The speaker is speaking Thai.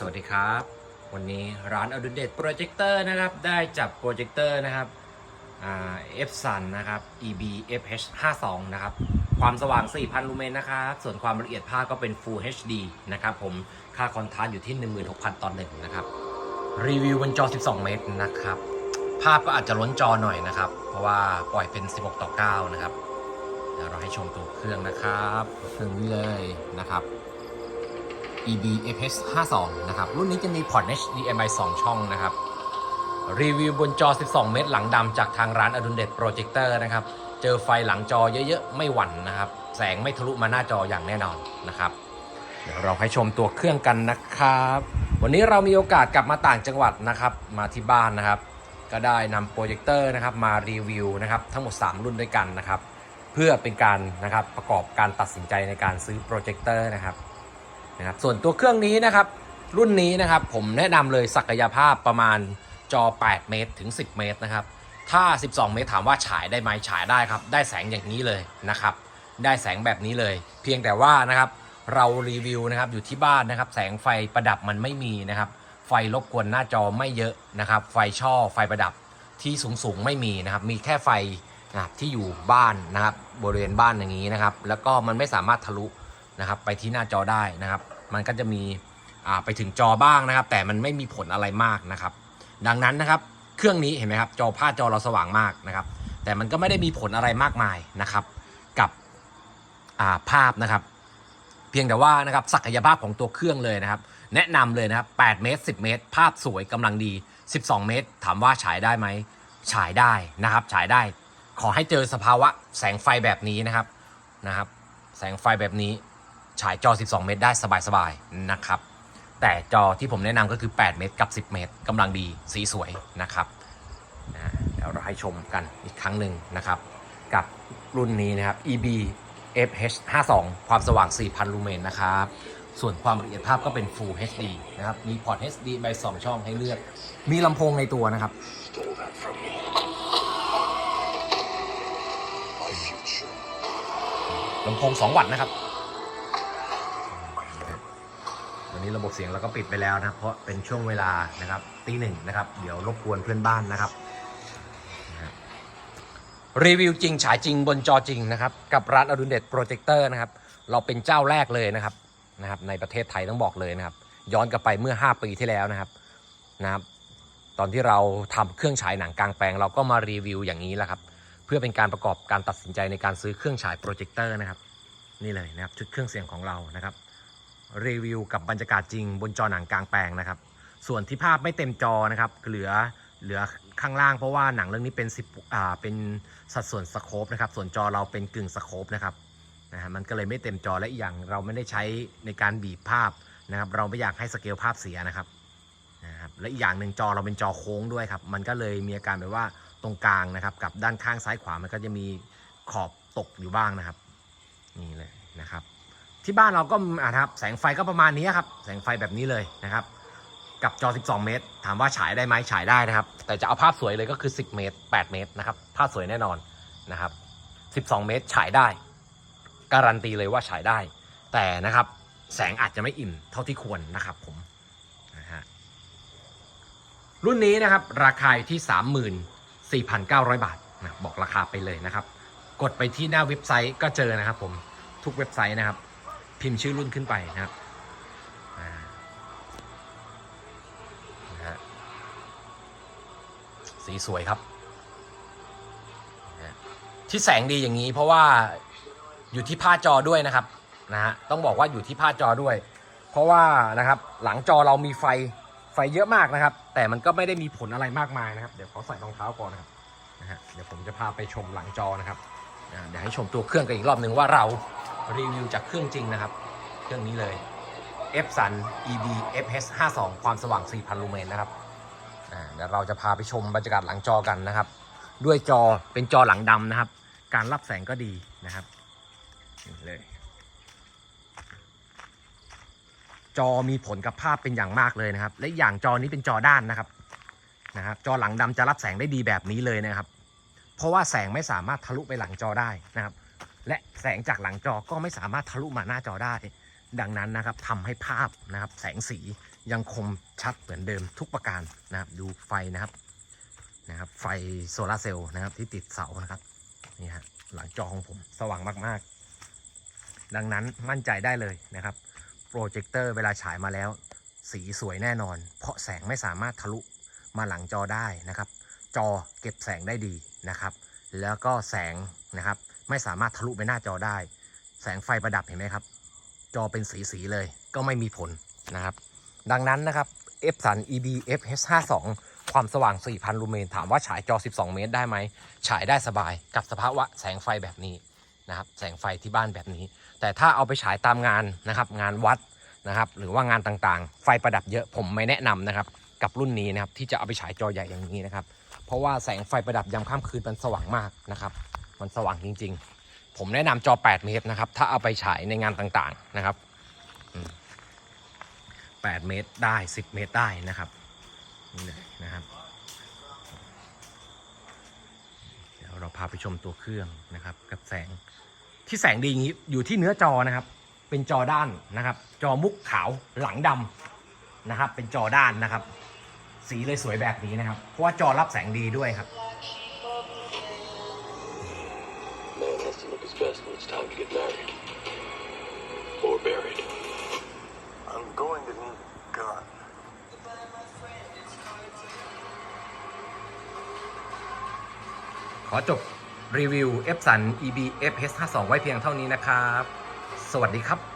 สวัสดีครับ วันนี้ร้านอดุลเดตโปรเจคเตอร์นะครับ ได้จับโปรเจคเตอร์นะครับอ่า F Sun นะครับ EB FH 52นะครับ ความสว่าง 4,000 ลูเมนนะครับ ส่วนความละเอียดภาพก็เป็น Full HD นะครับผมค่าคอนทราสต์อยู่ที่ 16,000 ต่อหนึ่งนะครับ รีวิวบนจอ 12 เมตรนะครับ ภาพก็อาจจะล้นจอหน่อยนะครับ เพราะว่าปล่อยเป็น 16 ต่อ 9 นะครับเดี๋ยวเราให้ชมตัวเครื่องนะครับเครื่องนี้เลยนะครับ EB FH 52นะครับ รุ่นนี้จะมีพอร์ต HDMI 2 ช่องนะครับ รีวิวบนจอ 12 เมตรหลังดำจากทางร้านอดุลเดตโปรเจคเตอร์นะครับ เจอไฟหลังจอเยอะๆ ไม่หวั่นนะครับ แสงไม่ทะลุมาหน้าจออย่างแน่นอนนะครับ เดี๋ยวเราให้ชมตัวเครื่องกันนะครับ วันนี้เรามีโอกาสกลับมาต่างจังหวัดนะครับ มาที่บ้านนะครับ ก็ได้นำโปรเจคเตอร์นะครับมารีวิวนะครับทั้งหมด 3 รุ่นด้วยกันนะครับ เพื่อเป็นการนะครับประกอบการตัดสินใจในการซื้อโปรเจคเตอร์นะครับ นะครับส่วนตัวเครื่องนี้นะครับ รุ่นนี้นะครับผมแนะนำเลยศักยภาพประมาณจอ 8 เมตรถึง 10 เมตรนะครับ ถ้า 12 เมตรถามว่าฉายได้ไหมฉายได้ครับ ได้แสงอย่างนี้เลยนะครับ ได้แสงแบบนี้เลย เพียงแต่ว่านะครับเรารีวิวนะครับอยู่ที่บ้านนะครับ แสงไฟประดับมันไม่มีนะครับ ไฟรบกวนหน้าจอไม่เยอะนะครับ ไฟช่อไฟประดับที่สูงสูงไม่มีนะครับ มีแค่ไฟนะครับที่อยู่บ้านนะครับบริเวณบ้านอย่างนี้นะครับ แล้วก็มันไม่สามารถทะลุ นะครับไปที่หน้าจอได้นะครับ มันก็จะมีอ่าไปถึงจอบ้างนะครับ แต่มันไม่มีผลอะไรมากนะครับ ดังนั้นนะครับเครื่องนี้เห็นไหมครับจอผ้าจอเราสว่างมากนะครับ แต่มันก็ไม่ได้มีผลอะไรมากมายนะครับ กับอ่าภาพนะครับ เพียงแต่ว่านะครับศักยภาพของตัวเครื่องเลยนะครับ แนะนำเลยนะครับ8เมตร 10 เมตร ภาพสวยกำลังดี 12 เมตร ถามว่าฉายได้ไหมฉายได้นะครับ ฉายได้ ขอให้เจอสภาวะแสงไฟแบบนี้นะครับนะครับ แสงไฟแบบนี้ ฉายจอ 12 เมตรได้สบายๆนะครับ แต่จอที่ผมแนะนำก็คือ 8 เมตรกับ 10 เมตรกำลังดีสีสวยนะครับนะเดี๋ยวเราให้ชมกันอีกครั้งหนึ่งนะครับ กับรุ่นนี้นะครับ EB FH 52ความสว่าง 4,000 ลูเมนนะครับ ส่วนความละเอียดภาพก็เป็น Full HD นะครับ มีพอร์ต HD ใบ2 ช่องให้เลือก มีลำโพงในตัวนะครับ ลำโพง 2 วัตต์นะครับ วันนี้ระบบเสียงเราก็ปิดไปแล้วนะครับเพราะเป็นช่วงเวลานะครับตีหนึ่งนะครับ เดี๋ยวรบกวนเพื่อนบ้านนะครับ รีวิวจริงฉายจริงบนจอจริงนะครับ กับร้านอดุลเดตโปรเจคเตอร์นะครับ เราเป็นเจ้าแรกเลยนะครับนะครับ ในประเทศไทยต้องบอกเลยนะครับ ย้อนกลับไปเมื่อ 5 ปีที่แล้วนะครับนะครับ ตอนที่เราทำเครื่องฉายหนังกลางแปลง เราก็มารีวิวอย่างนี้แหละครับ เพื่อเป็นการประกอบการตัดสินใจในการซื้อเครื่องฉายโปรเจคเตอร์นะครับ นี่เลยนะครับชุดเครื่องเสียงของเรานะครับ รีวิวกับบรรยากาศจริง บนจอหนังกลางแปลงนะครับ ส่วนที่ภาพไม่เต็มจอนะครับเหลือเหลือข้างล่างเพราะว่าหนังเรื่องนี้เป็นสิบอ่าเป็นสัดส่วนสโคปนะครับ ส่วนจอเราเป็นกึ่งสโคปนะครับนะฮะมันก็เลยไม่เต็มจอและอีกอย่างเราไม่ได้ใช้ในการบีบภาพนะครับ เราไม่อยากให้สเกลภาพเสียนะครับนะครับและอีกอย่างหนึ่งจอเราเป็นจอโค้งด้วยครับ มันก็เลยมีอาการแบบว่าตรงกลางนะครับ กับด้านข้างซ้ายขวามันก็จะมีขอบตกอยู่บ้างนะครับ นี่เลยนะครับ ที่บ้านเราก็อ่าครับแสงไฟก็ประมาณนี้ครับ แสงไฟแบบนี้เลยนะครับ กับจอ 12 เมตร ถามว่าฉายได้ไหมฉายได้นะครับ แต่จะเอาภาพสวยเลยก็คือ 10 เมตร 8 เมตรนะครับ ภาพสวยแน่นอนนะครับ 12 เมตรฉายได้ การันตีเลยว่าฉายได้ แต่นะครับแสงอาจจะไม่อิ่มเท่าที่ควรนะครับผมนะฮะรุ่นนี้นะครับราคาอยู่ที่ 34,900 บาทนะบอกราคาไปเลยนะครับ กดไปที่หน้าเว็บไซต์ก็เจอนะครับผมทุกเว็บไซต์นะครับ พิมพ์ชื่อรุ่นขึ้นไปนะครับนะฮะสีสวยครับที่แสงดีอย่างนี้เพราะว่าอยู่ที่ผ้าจอด้วยนะครับนะฮะต้องบอกว่าอยู่ที่ผ้าจอด้วย เพราะว่านะครับหลังจอเรามีไฟไฟเยอะมากนะครับ แต่มันก็ไม่ได้มีผลอะไรมากมายนะครับ เดี๋ยวขอใส่รองเท้าก่อนนะครับนะฮะเดี๋ยวผมจะพาไปชมหลังจอนะครับอ่าเดี๋ยวให้ชมตัวเครื่องกันอีกรอบหนึ่งว่าเรา รีวิวจากเครื่องจริงนะครับ เครื่องนี้เลย F Sun EB FH 52ความสว่าง 4,000 ลูเมนนะครับเดี๋ยวเราจะพาไปชมบรรยากาศหลังจอกันนะครับ ด้วยจอเป็นจอหลังดำนะครับ การรับแสงก็ดีนะครับเลยจอมีผลกับภาพเป็นอย่างมากเลยนะครับ และอีกอย่างจอนี้เป็นจอด้านนะครับนะครับ จอหลังดำจะรับแสงได้ดีแบบนี้เลยนะครับ เพราะว่าแสงไม่สามารถทะลุไปหลังจอได้นะครับ และแสงจากหลังจอก็ไม่สามารถทะลุมาหน้าจอได้ ดังนั้นนะครับทำให้ภาพนะครับ แสงสียังคมชัดเหมือนเดิมทุกประการนะครับดูไฟนะครับนะครับไฟโซลาร์เซลล์นะครับที่ติดเสานะครับนี่ฮะหลังจอของผมสว่างมากๆ ดังนั้นมั่นใจได้เลยนะครับโปรเจคเตอร์เวลาฉายมาแล้ว สีสวยแน่นอน เพราะแสงไม่สามารถทะลุมาหลังจอได้นะครับ จอเก็บแสงได้ดีนะครับ แล้วก็แสงนะครับ ไม่สามารถทะลุไปหน้าจอได้ แสงไฟประดับเห็นไหมครับ จอเป็นสีสีเลย ก็ไม่มีผลนะครับ ดังนั้นนะครับ f สัน EB FH 5 2ความสว่าง 4,000 ลูเมน ถามว่าฉายจอ 12 เมตรได้ไหม ฉายได้สบายกับสภาวะแสงไฟแบบนี้นะครับ แสงไฟที่บ้านแบบนี้ แต่ถ้าเอาไปฉายตามงานนะครับ งานวัดนะครับ หรือว่างานต่างๆ ไฟประดับเยอะผมไม่แนะนำนะครับ กับรุ่นนี้นะครับ ที่จะเอาไปฉายจอใหญ่อย่างนี้นะครับ เพราะว่าแสงไฟประดับยามค่ำคืนมันสว่างมากนะครับ มันสว่างจริง ๆ ผมแนะนำจอ 8 เมตรนะครับ ถ้าเอาไปฉายในงานต่างๆนะครับ 8 เมตรได้ 10 เมตรได้นะครับนี่เลยนะครับ เดี๋ยวเราพาไปชมตัวเครื่องนะครับ กับแสงที่แสงดีอย่างนี้อยู่ที่เนื้อจอนะครับ เป็นจอด้านนะครับ จอมุกขาวหลังดำนะครับ เป็นจอด้านนะครับ สีเลยสวยแบบนี้นะครับ เพราะว่าจอรับแสงดีด้วยครับ look his best when it's time to get married. Or buried. I'm going to need a gun. ขอจบรีวิว f สัน EB FH 52 ไว้เพียงเท่านี้นะครับ สวัสดีครับ